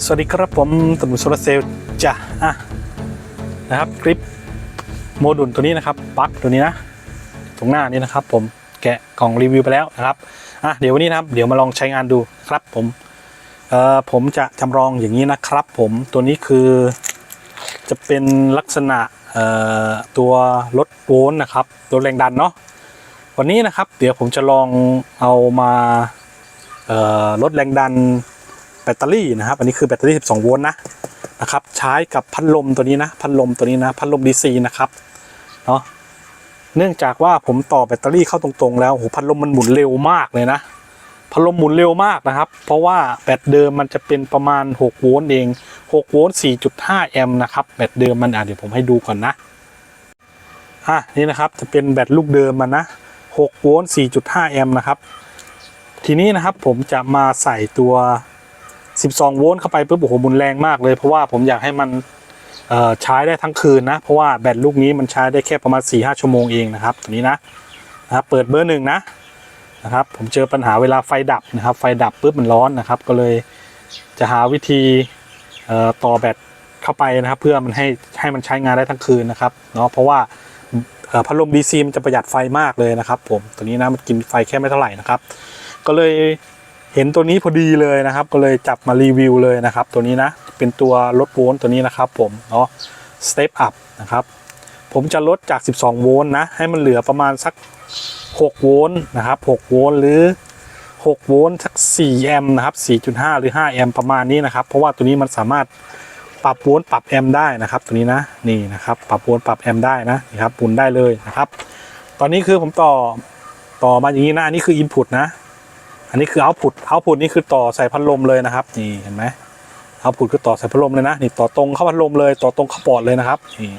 สวัสดีครับผมตำรวจโซลาเซลจ้ะอะนะครับคลิปโมดูลตัวนี้นะครับปลั๊กตัวนี้นะตรงหน้านี้นะครับ ผมแกะกล่องรีวิวไปแล้วนะครับอะเดี๋ยววันนี้นะครับเดี๋ยวมาลองใช้งานดูครับผมเอ่อผมจะจำลองอย่างนี้นะครับ ผมตัวนี้คือจะเป็นลักษณะเอ่อตัวรถโวลต์นะครับตัวแรงดันเนาะวันนี้นะครับ เดี๋ยวผมจะลองเอามาเอ่อลดแรงดัน แบตเตอรี่นะครับ อันนี้คือแบตเตอรี่ 12 โวลต์นะนะครับใช้กับพัดลมตัวนี้นะพัดลมตัวนี้นะพัดลม DC นะครับเนาะเนื่องจากว่าผมต่อแบตเตอรี่เข้าตรงๆ แล้วโหพัดลมมันหมุนเร็วมากเลยนะพัดลมหมุนเร็วมากนะครับ เพราะว่าแบตเดิมมันจะเป็นประมาณ 6 โวลต์เอง 6 โวลต์ 4.5 แอมป์นะครับแบตเดิมมันอะเดี๋ยวผมให้ดูก่อนนะอะนี่นะครับจะเป็นแบตลูกเดิมมันนะ 6 โวลต์ 4.5 แอมป์นะครับทีนี้นะครับผมจะมาใส่ตัว 12 โวลต์เข้าไปปุ๊บโอ้โหมุนแรงมากเลย เพราะว่าผมอยากให้มันใช้ได้ทั้งคืนนะ เพราะว่าแบตลูกนี้มันใช้ได้แค่ประมาณ 4-5 ชั่วโมงเองนะครับตัวนี้นะนะครับเปิดเบอร์หนึ่งนะนะครับผมเจอปัญหาเวลาไฟดับนะครับ ไฟดับปุ๊บมันร้อนนะครับ ก็เลยจะหาวิธีต่อแบตเข้าไปนะครับ เพื่อมันให้ให้มันใช้งานได้ทั้งคืนนะครับเนาะเพราะว่าพัดลม DC มันจะประหยัดไฟมากเลยนะครับ ผมตัวนี้นะมันกินไฟแค่ไม่เท่าไหร่นะครับ ก็เลย เห็นตัวนี้พอดีเลยนะครับ ก็เลยจับมารีวิวเลยนะครับ ตัวนี้นะ เป็นตัวลดโวลต์ตัวนี้นะครับ ผมเนาะ step up นะครับ ผมจะลดจาก 12 โวลต์นะ ให้มันเหลือประมาณสัก 6 โวลต์นะครับ 6 โวลต์หรือ 6 โวลต์สัก 4 แอมป์นะครับ 4.5 หรือ 5 แอมป์ประมาณนี้นะครับ เพราะว่าตัวนี้มันสามารถปรับโวลต์ปรับแอมป์ได้นะครับ ตัวนี้นะ นี่นะครับ ปรับโวลต์ปรับแอมป์ได้นะนี่ครับหมุนได้เลยนะครับ ตอนนี้คือผมต่อต่อมาอย่างนี้นะ อันนี้คือ input นะ อันนี้คือ output output นี่คือต่อใส่พัดลมเลยนะครับ นี่เห็นไหม output คือต่อใส่พัดลมเลยนะนี่ต่อตรงเข้าพัดลมเลยต่อตรงเข้าบอร์ดเลยนะครับนี่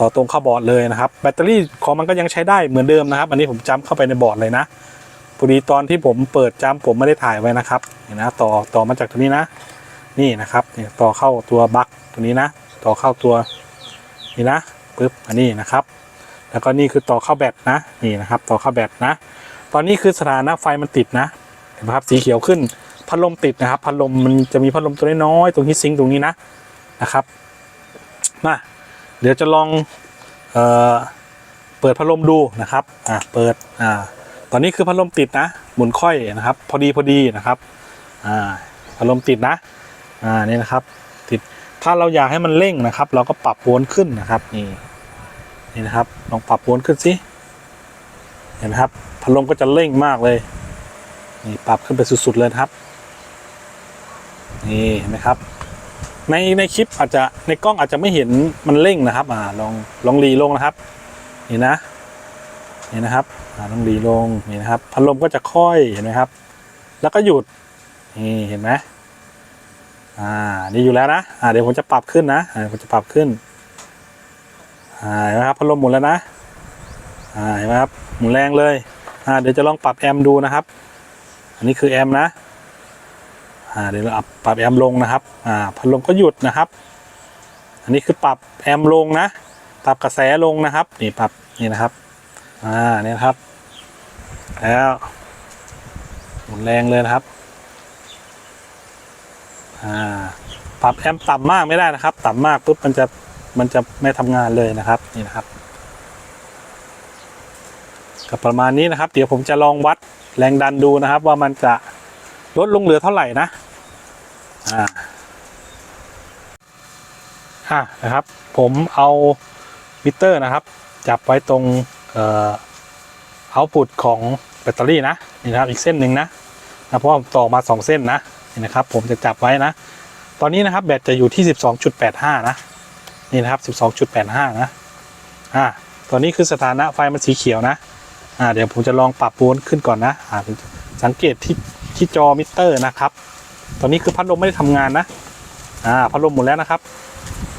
ต่อตรงเข้าบอร์ดเลยนะครับ แบตเตอรี่ของมันก็ยังใช้ได้เหมือนเดิมนะครับ อันนี้ผมจำเข้าไปในบอร์ดเลยนะพอดีตอนที่ผมเปิดจำผมไม่ได้ถ่ายไว้นะครับนี่นะต่อต่อมาจากตัวนี้นะ นี่นะครับนี่ต่อเข้าตัวบัคตัวนี้นะ ต่อเข้าตัวนี่นะปึ๊บอันนี้นะครับแล้วก็นี่คือต่อเข้าแบตนะนี่นะครับ ต่อเข้าแบตนะ ตอนนี้คือสถานะไฟมันติดนะ นไหมครับสีเขียวขึ้นพัดลมติดนะครับพัดลมมันจะมีพัดลมตัวน้อยๆตรงที่ซิงตรงนี้นะนะครับมาเดี๋ยวจะลองเอ่อเปิดพัดลมดูนะครับอ่าเปิดอ่าตอนนี้คือพัดลมติดนะหมุนค่อยนะครับ พอดีพอดีนะครับอ่าพัดลมติดนะอ่านี่นะครับติดถ้าเราอยากให้มันเร่งนะครับ เราก็ปรับวลต์ขึ้นนะครับนี่นี่นะครับลองปรับวลต์ขึ้นสิเห็นไหมครับพัดลมก็จะเร่งมากเลย นี่ปรับขึ้นไปสุด ๆ เลยครับ นี่เห็นไหมครับ ในในคลิปอาจจะในกล้องอาจจะไม่เห็นมันเร่งนะครับ อ่าลองลองรีลงนะครับ นี่นะนี่นะครับอ่าลองรีลงนี่นะครับพัดลมก็จะค่อยเห็นไหมครับ แล้วก็หยุดนี่เห็นไหมอ่านี่อยู่แล้วนะอ่าเดี๋ยวผมจะปรับขึ้นนะอ่าผมจะปรับขึ้นอ่าเห็นไหมครับพัดลมหมุนแล้วนะอ่าเห็นไหมครับหมุนแรงเลยอ่าเดี๋ยวจะลองปรับแอมป์ดูนะครับ อันนี้คือแอมนะอ่าเดี๋ยวเราปรับแอมลงนะครับอ่าพัดลมก็หยุดนะครับ อันนี้คือปรับแอมลงนะ ปรับกระแสลงนะครับ นี่ปรับนี่นะครับอ่าเนี่ยครับ แล้วหมุนแรงเลยนะครับอ่าปรับแอมต่ำมากไม่ได้นะครับ ต่ำมากปุ๊บมันจะมันจะไม่ทำงานเลยนะครับนี่นะครับ ก็ประมาณนี้นะครับ เดี๋ยวผมจะลองวัดแรงดันดูนะครับ ว่ามันจะลดลงเหลือเท่าไหร่นะอ่าอ่านะครับ ผมเอามิเตอร์นะครับ จับไว้ตรงเอ่อเอาพุตของแบตเตอรี่นะนี่นะครับอีกเส้นหนึ่งนะนะเพราะผมต่อมาสองเส้นนะนี่นะครับ ผมจะจับไว้นะ ตอนนี้นะครับแบตจะอยู่ที่ 12.85 นะนี่นะครับ 12.85 นะอ่าตอนนี้คือสถานะไฟมันสีเขียวนะ อ่าเดี๋ยวผมจะลองปรับโวลต์ขึ้นก่อนนะอ่าสังเกตที่ที่จอมิเตอร์นะครับ ตอนนี้คือพัดลมไม่ได้ทำงานนะอ่าพัดลมหมดแล้วนะครับ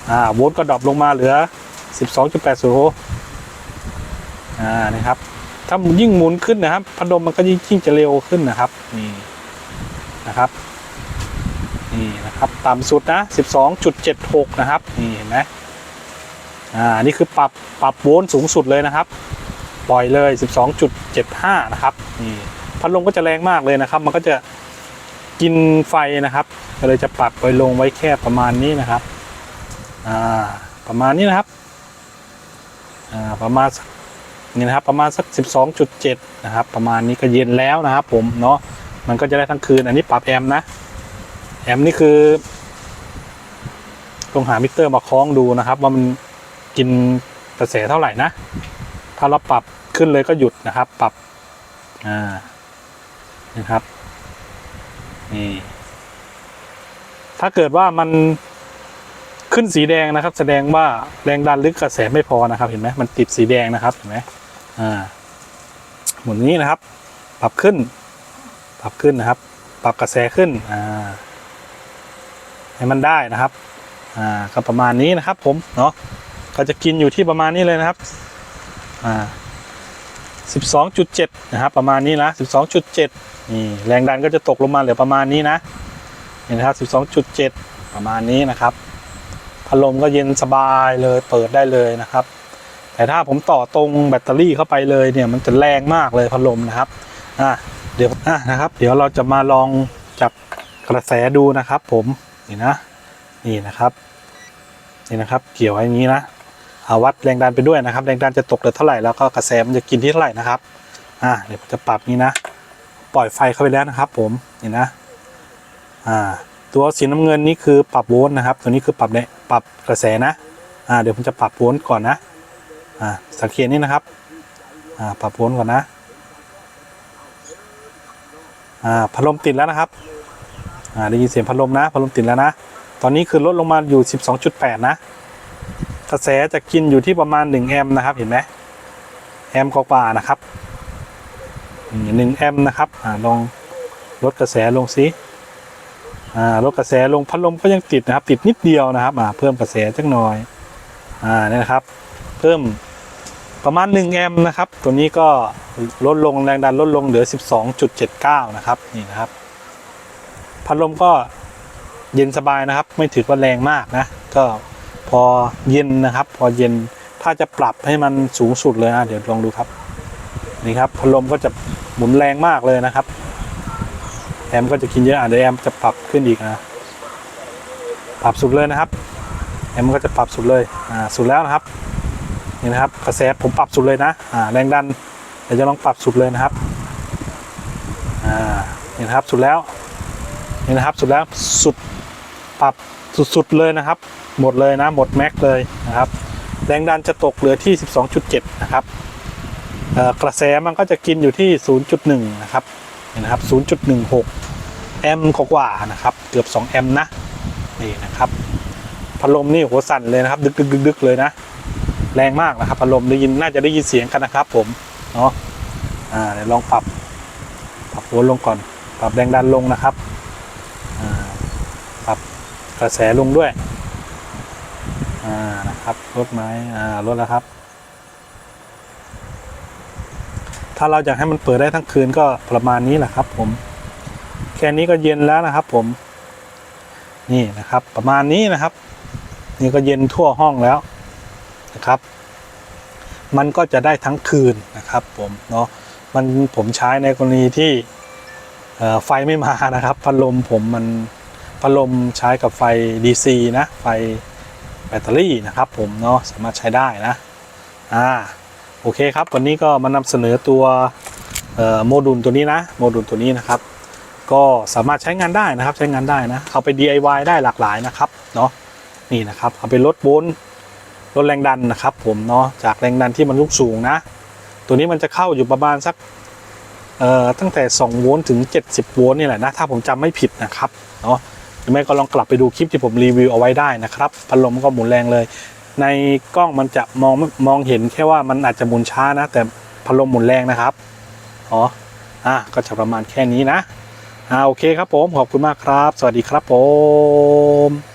อ่าโวลต์ก็ดรอปลงมาเหลือ 12.80โวลต์อ่านี่ครับถ้ายิ่งหมุนขึ้นนะครับ พัดลมมันก็ยิ่งยิ่งจะเร็วขึ้นนะครับนี่นะครับนี่นะครับต่ำสุดนะ 12.76 นะครับนี่เห็นไหมอ่านี่คือปรับปรับโวลต์สูงสุดเลยนะครับ ปล่อยเลย 12.75 นะครับนี่พัดลมก็จะแรงมากเลยนะครับ มันก็จะกินไฟนะครับ ก็เลยจะปรับไว้ลงไว้แค่ประมาณนี้นะครับอ่าประมาณนี้นะครับอ่าประมาณสักนี่นะครับประมาณสัก 12.7 นะครับ ประมาณนี้ก็เย็นแล้วนะครับ ผมเนาะมันก็จะได้ทั้งคืน อันนี้ปรับแอมป์นะ แอมป์นี่คือต้องหามิเตอร์มาคล้องดูนะครับ ว่ามันกินกระแสเท่าไหร่นะ ถ้าเราปรับขึ้นเลยก็หยุดนะครับ ปรับอ่านะครับนี่ถ้าเกิดว่ามันขึ้นสีแดงนะครับ แสดงว่าแรงดันหรือกระแสไม่พอนะครับ เห็นไหมมันติดสีแดงนะครับเห็นไหมอ่าหมุนนี้นะครับ ปรับขึ้น ปรับขึ้นนะครับ ปรับกระแสขึ้นอ่าให้มันได้นะครับอ่าก็ประมาณนี้นะครับ ผมเนาะก็จะกินอยู่ที่ประมาณนี้เลยนะครับ อ่า12.7 นะครับ ประมาณนี้นะ 12.7 นี่แรงดันก็จะตกลงมาเหลือประมาณนี้นะเห็นนะครับ 12.7 ประมาณนี้นะครับพัดลมก็เย็นสบายเลยเปิดได้เลยนะครับ แต่ถ้าผมต่อตรงแบตเตอรี่เข้าไปเลยเนี่ยมันจะแรงมากเลยพัดลมนะครับอะเดี๋ยวอะนะครับ เดี๋ยวเราจะมาลองจับกระแสดูนะครับ ผมนี่นะนี่นะครับ นี่นะครับ เกี่ยวไว้อย่างนี้นะ วัดแรงดันไปด้วยนะครับ แรงดันจะตกเหลือเท่าไหร่แล้วก็กระแสมันจะกินที่เท่าไหร่นะครับอ่าเดี๋ยวผมจะปรับนี้นะ ปล่อยไฟเข้าไปแล้วนะครับ ผมนี่นะอ่าตัวสีน้ำเงินนี่คือปรับโวลต์นะครับ ตัวนี้คือปรับเนี่ยปรับกระแสนะอ่าเดี๋ยวผมจะปรับโวลต์ก่อนนะอ่าสังเกตนี่นะครับอ่าปรับโวลต์ก่อนนะอ่าพัดลมติดแล้วนะครับอ่าได้ยินเสียงพัดลมนะพัดลมติดแล้วนะ ตอนนี้คือลดลงมาอยู่ 12.8 นะ กระแสจะกินอยู่ที่ประมาณ 1 แอมป์นะครับ เห็นไหมแอมป์กว่านะครับหนึ่งแอมป์นะครับอลองลดกระแสลงสิลดกระแสลงพัดลมก็ยังติดนะครับ ติดนิดเดียวนะครับเพิ่มกระแสจักหน่อยอ่านี่นะครับ เพิ่มประมาณ 1 แอมป์นะครับ ตัวนี้ก็ลดลงแรงดันลดลงเหลือ 12.79 นะครับนี่นะครับ พัดลมก็เย็นสบายนะครับ ไม่ถือว่าแรงมากนะ ก็ อเย็นนะครับ พอเย็นถ้าจะปรับให้มันสูงสุดเลยนะเดี๋ยวลองดูครับ นี่ครับพัดลมก็จะหมุนแรงมากเลยนะครับแอมก็จะกินเยอะอะเดี๋ยวแอมจะปรับขึ้นอีกนะปรับสุดเลยนะครับแอมก็จะปรับสุดเลยอ่าสุดแล้วนะครับนี่นะครับกระแสผมปรับสุดเลยนะอ่าแรงดันเดี๋ยวจะลองปรับสุดเลยนะครับอ่านี่นะครับสุดแล้วนี่นะครับสุดแล้วสุดปรับ สุดๆเลยนะครับ หมดเลยนะหมดแม็กเลยนะครับ แรงดันจะตกเหลือที่ 12.7 นะครับกระแสมันก็จะกินอยู่ที่ 0.1 นะครับนี่นะครับ 0.16 แอมป์กว่านะครับ เกือบ 2 แอมป์นะนี่นะครับพัดลมนี่หัวสั่นเลยนะครับ ดึกดึกดึกดึกเลยนะ แรงมากนะครับพัดลมได้ยินน่าจะได้ยินเสียงกันนะครับ ผมเนาะอ่าเดี๋ยวลองปรับ ปรับโวลต์ลงก่อน ปรับแรงดันลงนะครับ กระแสลงด้วย อ่านะครับลดไหมอ่าลดแล้วครับ ถ้าเราอยากให้มันเปิดได้ทั้งคืนก็ประมาณนี้แหละครับ ผม แค่นี้ก็เย็นแล้วนะครับ ผม นี่นะครับ ประมาณนี้นะครับ นี่ก็เย็นทั่วห้องแล้วนะครับ มันก็จะได้ทั้งคืนนะครับ ผมเนาะมันผมใช้ในกรณีที่ไฟไม่มานะครับ พัดลมผมมัน พัดลมใช้กับไฟ DC นะ ไฟแบตเตอรี่นะครับผมเนาะสามารถใช้ได้นะอ่าโอเคครับ วันนี้ก็มานำเสนอตัวโมดูลตัวนี้นะโมดูลตัวนี้นะครับ ก็สามารถใช้งานได้นะครับใช้งานได้นะเอาไป DIY ได้หลากหลายนะครับเนาะนี่นะครับเอาไปลดโวลต์ลดแรงดันนะครับผมเนาะจากแรงดันที่มันลุกสูงนะ ตัวนี้มันจะเข้าอยู่ประมาณสักเอ่อตั้งแต่ 2 โวลต์ถึง 70 โวลต์นี่แหละนะ ถ้าผมจำไม่ผิดนะครับเนาะ หรือไม่ก็ลองกลับไปดูคลิปที่ผมรีวิวเอาไว้ได้นะครับพัดลมก็หมุนแรงเลย ในกล้องมันจะมองมองเห็นแค่ว่ามันอาจจะหมุนช้านะ แต่พัดลมหมุนแรงนะครับอ๋ออะก็จะประมาณแค่นี้นะอ่าโอเคครับผมขอบคุณมากครับ สวัสดีครับผม